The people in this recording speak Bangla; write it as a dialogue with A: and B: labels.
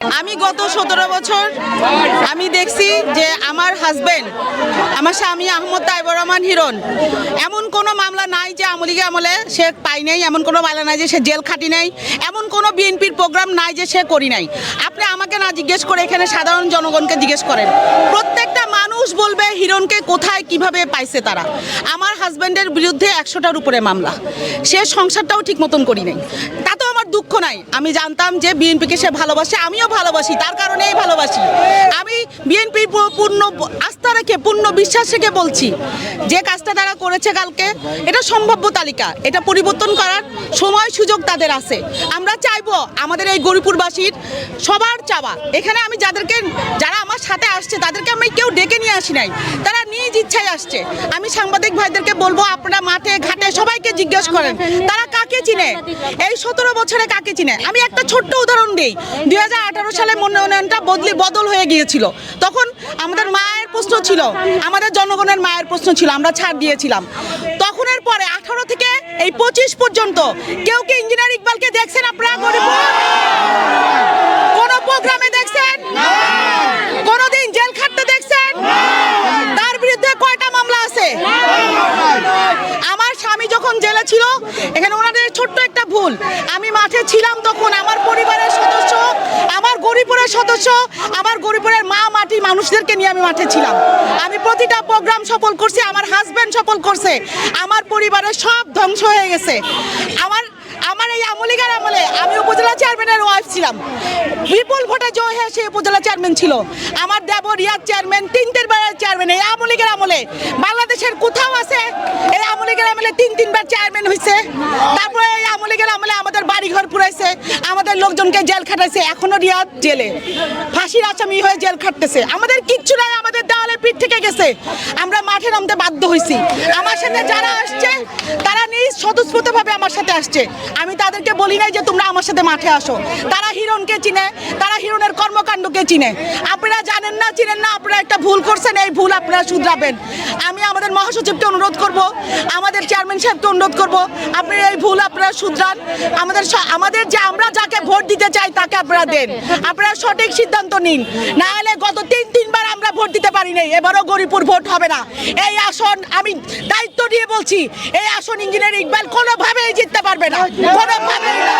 A: আমি গত সতেরো বছর আমি দেখছি যে আমার হাজবেন্ড আমার স্বামী আহমদ তাইবর রহমান হিরণ, এমন কোনো মামলা নাই যে আমলিগে আমলে সে পাই নাই, এমন কোনো মামলা নাই যে সে জেল খাটি নাই, এমন কোনো বিএনপির প্রোগ্রাম নাই যে সে করি নাই। আপনি আমাকে না জিজ্ঞেস করে এখানে সাধারণ জনগণকে জিজ্ঞেস করেন, প্রত্যেকটা মানুষ বলবে হিরণকে কোথায় কীভাবে পাইছে তারা। আমার হাজবেন্ডের বিরুদ্ধে একশোটার উপরে মামলা। সে সংসারটাও ঠিক মতন করি নাই। তাতেও আমার দুঃখ নাই। আমি জানতাম যে বিএনপিকে সে ভালোবাসে, আমিও ভালোবাসি, তার কারণেই ভালোবাসি। আমি বিএনপি পূর্ণ আস্থা রেখে, পূর্ণ বিশ্বাস রেখে বলছি, যে কাজটা তারা করেছে কালকে, এটা সম্ভাব্য তালিকা। এটা পরিবর্তন করার সময় সুযোগ তাদের আছে। আমরা চাইব আমাদের এই গরিপুরবাসীর সবার চাওয়া। এখানে আমি যাদেরকে, যারা আমার সাথে আসছে, তাদেরকে আমি কেউ ডেকে নিয়ে আসি নাই। তারা নিজ ইচ্ছায় আসছে। আমি সাংবাদিক ভাইদেরকে বলব, আপনারা মাঠে, ঘাটে সবাইকে জিজ্ঞেস করেন, তারা কাকে চিনে? এই সতেরো বছরে কাকে চিনে? আমি একটা ছোট্ট উদাহরণ দিই। দুই সালে মনোনয়নটা বদলি, বদল হয়ে গিয়েছিল। তখন আমাদের মায়ের প্রশ্ন ছিল, আমাদের জনগণের মায়ের প্রশ্ন ছিল, আমরা ছাড় দিয়েছিলাম। তখনের পরে আঠারো থেকে এই পঁচিশ পর্যন্ত কেউ কি ইঞ্জিনিয়ার ইকবালকে দেখছেন আপনারা, গরিব প্রোগ্রামে দেখছেন? কোনদিন জেল খাটতে দেখছেন? তার বিরুদ্ধে কয়টা মামলা আছে? আমার স্বামী যখন জেলে ছিল, এখানে ওনাদের ছোট্ট একটা ভুল। আমি মাঠে ছিলাম তখন, আমার পরিবারের সদস্য, আমার গরিপুরের সদস্য, আমার গরিপুরের মা মানুষদেরকে নিয়ে আমি মাঠে ছিলাম। আমি প্রতিটা প্রোগ্রাম সফল করছি, আমার হাজবেন্ড সফল করছে, আমার পরিবারের সব ধ্বংস হয়ে গেছে। আমার আমার এই আমলিগার আমলে আমি উপজেলা চেয়ারম্যানের ওয়াইফ ছিলাম। বিপুল ভোটে জয় হয়ে সে উপজেলা চেয়ারম্যান ছিল। আমার দেব রিয়াদ চেয়ারম্যান তিনটের বারের চেয়ারম্যান এই আমলিগের আমলে। বাংলাদেশের কোথাও আছে এই আমলিগের আমলে তিন, তিনবার চেয়ারম্যান হয়েছে তারপরে এই আমলিগের আমলে আমাদের বাড়িঘর পুরাইছে আমাদের লোকজনকে জেল খাটাইছে, এখনও রিয়াদ জেলে। ফাঁসির আসামি হয়ে জেল খাটতেছে। আমাদের কিচ্ছু নাই, আমাদের দেওয়ালের পিঠ থেকে গেছে। আমরা মাঠে নামতে বাধ্য হয়েছি আমার সাথে যারা আসছে, তারা নিজ স্বতঃস্ফূর্তভাবে আমার সাথে আসছে। আমি তাদেরকে বলি নাই যে তোমরা আমার সাথে মাঠে আসো। তারা হিরণকে চিনে, তারা হিরণের কর্মকাণ্ডকে চিনে। আপনারা জানেন না, চিনেন না, আপনারা একটা ভুল করছেন, এই ভুল আপনারা শুধরাবেন। আমি আমাদের মহাসচিবকে অনুরোধ করব, আমাদের চেয়ারম্যান সাহেবকে অনুরোধ করব, আপনি এই ভুল আপনারা শুধরান। আমাদের আমাদের যে আমরা যাকে ভোট দিতে চাই, তাকে আপনারা দেন। আপনারা সঠিক সিদ্ধান্ত নিন। না হলে গত তিন, তিনবার আমরা ভোট দিতে পারি নাই। এবারও গরিপুর ভোট হবে না। এই আসন আমি দায়িত্ব দিয়ে বলছি, এই আসন ইঞ্জিনিয়ার ইকবাল কোনোভাবেই জিততে পারবে না। কোনোভাবেই না।